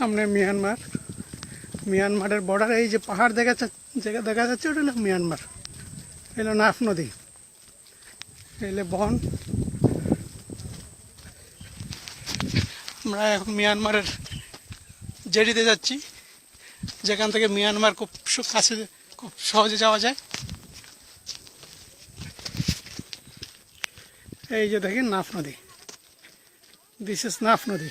সামনে মিয়ানমার। মিয়ানমারের বর্ডার এই যে পাহাড় দেখা যাচ্ছে দেখা যাচ্ছে, ওটা হলো মিয়ানমার। এলো নাফ নদী। এলে বন। আমরা এখন মিয়ানমারের জেডিতে যাচ্ছি। যেখান থেকে মিয়ানমার খুব কাছে, খুব সহজে যাওয়া যায়। এই যে দেখেন নাফ নদী। দিস ইজ নাফ নদী।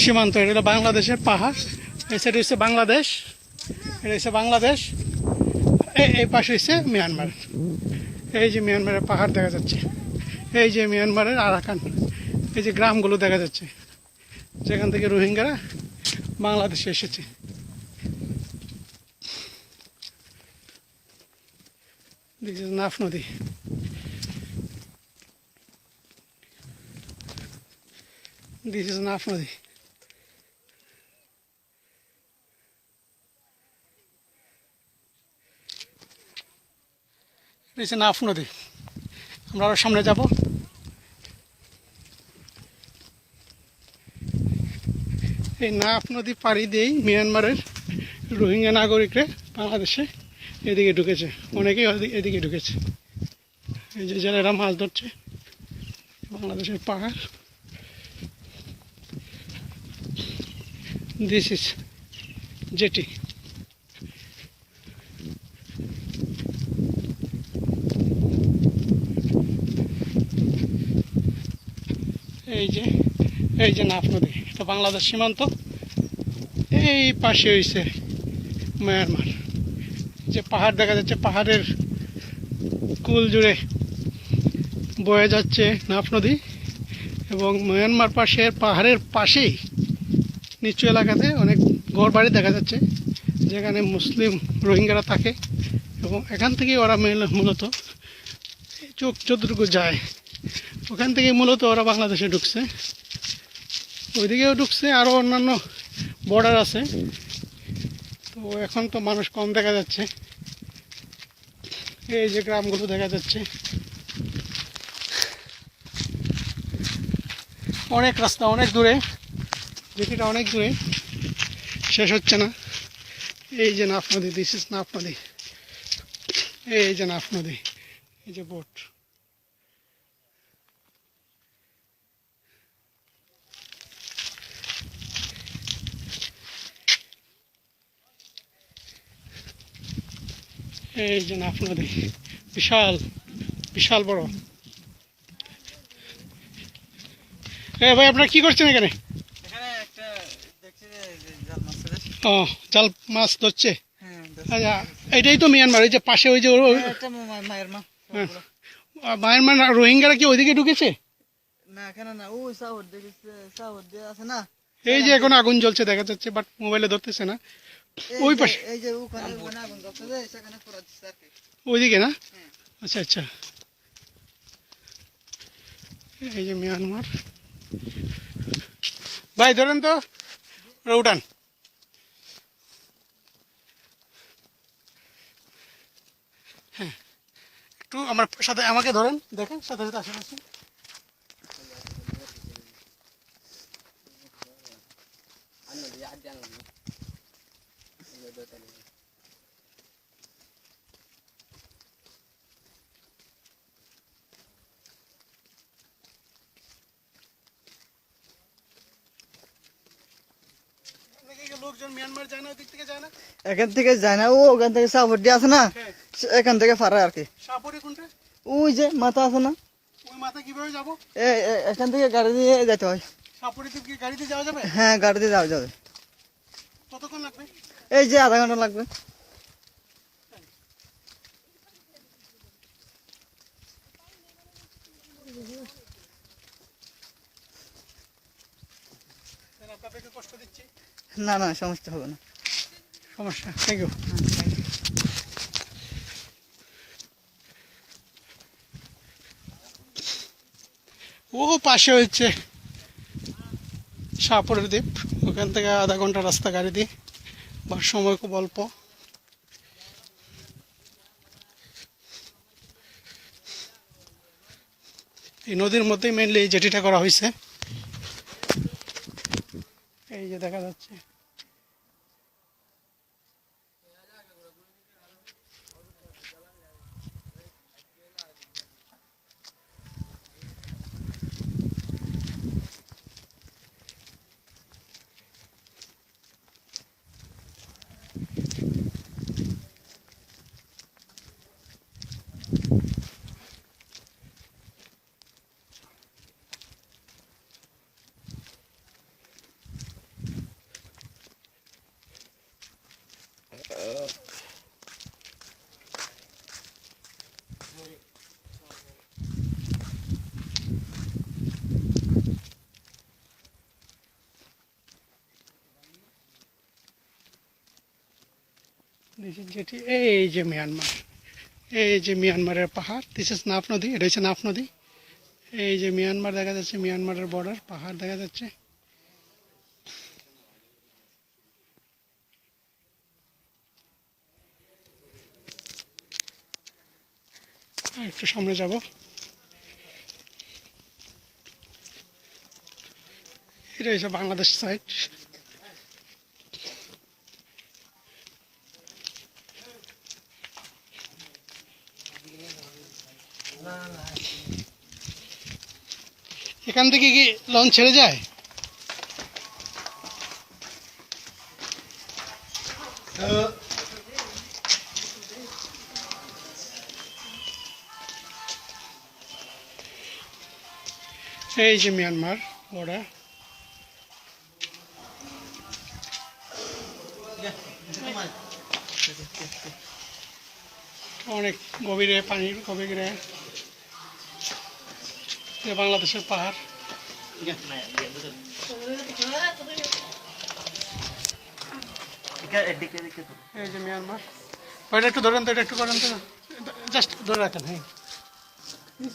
সীমান্ত, এটা বাংলাদেশের পাহাড় এই সাইড হচ্ছে বাংলাদেশ, এটা হচ্ছে বাংলাদেশ এই পাশে হচ্ছে মিয়ানমার, এই যে মিয়ানমারের পাহাড় দেখা যাচ্ছে, এই যে মিয়ানমারের আরাকান, এই যে গ্রামগুলো দেখা যাচ্ছে, যেখান থেকে রোহিঙ্গারা বাংলাদেশে এসেছে। নাফ নদী। দিস ইজ নাফ নদী। দিস ইজ নাফ নদী আমরা আরও সামনে যাব। এই নাফ নদী পাড়ি দিয়েই মিয়ানমারের রোহিঙ্গা নাগরিকরা বাংলাদেশে। এদিকে ঢুকেছে। অনেকেই এদিকে ঢুকেছে। এই যে জেলেরা মাছ ধরছে। বাংলাদেশের পাহাড়। দিস ইজ জেটি এই যে এই যে নাফ নদী, এটা বাংলাদেশ সীমান্ত। এই পাশে হয়েছে মায়ানমার। যে পাহাড় দেখা যাচ্ছে, পাহাড়ের কুল জুড়ে বয়ে যাচ্ছে নাফ নদী এবং মায়ানমার পাশে পাহাড়ের পাশেই নিচু এলাকাতে অনেক ঘর বাড়ি দেখা যাচ্ছে, যেখানে মুসলিম রোহিঙ্গারা থাকে এবং এখান থেকেই ওরা মেল- মূলত চোখ যতটুকু যায়। ওখান থেকে মূলত ওরা বাংলাদেশে ঢুকছে। ওইদিকেও ঢুকছে আরও অন্যান্য বর্ডার আছে। তো এখন তো মানুষ কম দেখা যাচ্ছে। এই যে গ্রামগুলো দেখা যাচ্ছে। অনেক রাস্তা, অনেক দূরে। যেটিটা অনেক দূরে, শেষ হচ্ছে না। এই যে নাফ নদী দিস ইস নাফ নদী। এই যে নাফ নদী, এই যে বোট এই যে নাফ নদী বিশাল বিশাল বড়। এ ভাই আপনারা কি করছেন এখানে? ও জাল মাছ ধরছে? হ্যাঁ, আচ্ছা এটাই তো মিয়ানমার এই যে পাশে ওই যে মা- মায়ের হ্যাঁ। মায়ানমার রোহিঙ্গারা কি ওইদিকে ঢুকেছে? ওই এই যে এখন আগুন জ্বলছে দেখা যাচ্ছে বাট মোবাইলে ধরতেছে না। ওই পাশে। ওইদিকে না? হ্যাঁ। আচ্ছা আচ্ছা। এই যে মিয়ানমার। ভাই ধরেন তো উঠান। হ্যাঁ। একটু আমার সাথে আমাকে ধরেন দেখেন সাথে সাথে আশেপাশে এদিকে কি লোকজন মিয়ানমার যায় না ওদিক থেকে যায় না এখান থেকে যায় না ও ওখান থেকে সাহর আছে না এখান থেকে ফারে আর কি। সাপরে কোনটা? ওই যে মাথা আছে না। ওই মাথা কীভাবে যাব? এ- এ- এখান থেকে গাড়ি দিয়ে যেতে হয়। সাপরে কি গাড়িতে যাওয়া যাবে? হ্যাঁ গাড়ি দিয়ে যাওয়া যাবে। কতক্ষণ লাগবে? এই যে আধা ঘণ্টা লাগবে। না না, সমস্যা হবে না। সমস্যা থ্যাংক ইউ ও, পাশে হচ্ছে সাপুরের দ্বীপ। ওখান থেকে আধা ঘণ্টা রাস্তা গাড়ি দিই বা সময় খুব অল্প। এই নদীর মধ্যেই মেনলি এই জেটিটা করা হয়েছে। এই যে দেখা যাচ্ছে। যেটি এই যে মিয়ানমার এই যে মিয়ানমারের পাহাড় দিস ইজ নাফ নদী, এটা হচ্ছে নাফ নদী। এই যে মিয়ানমার দেখা যাচ্ছে মিয়ানমারের বর্ডার পাহাড় দেখা যাচ্ছে। একটু সামনে যাব। এটা হচ্ছে বাংলাদেশ সাইড এখান থেকে কি লঞ্চ ছেড়ে যায়? এই যে মিয়ানমার বর্ডার। অনেক গভীরে পানির গভীরে। যে বাংলাদেশের পাহাড়। এই যে মিয়ানমার। ওইটা একটু ধরেন তো এটা একটু করেন তো। জাস্ট ধরে রাখেন হ্যাঁ। This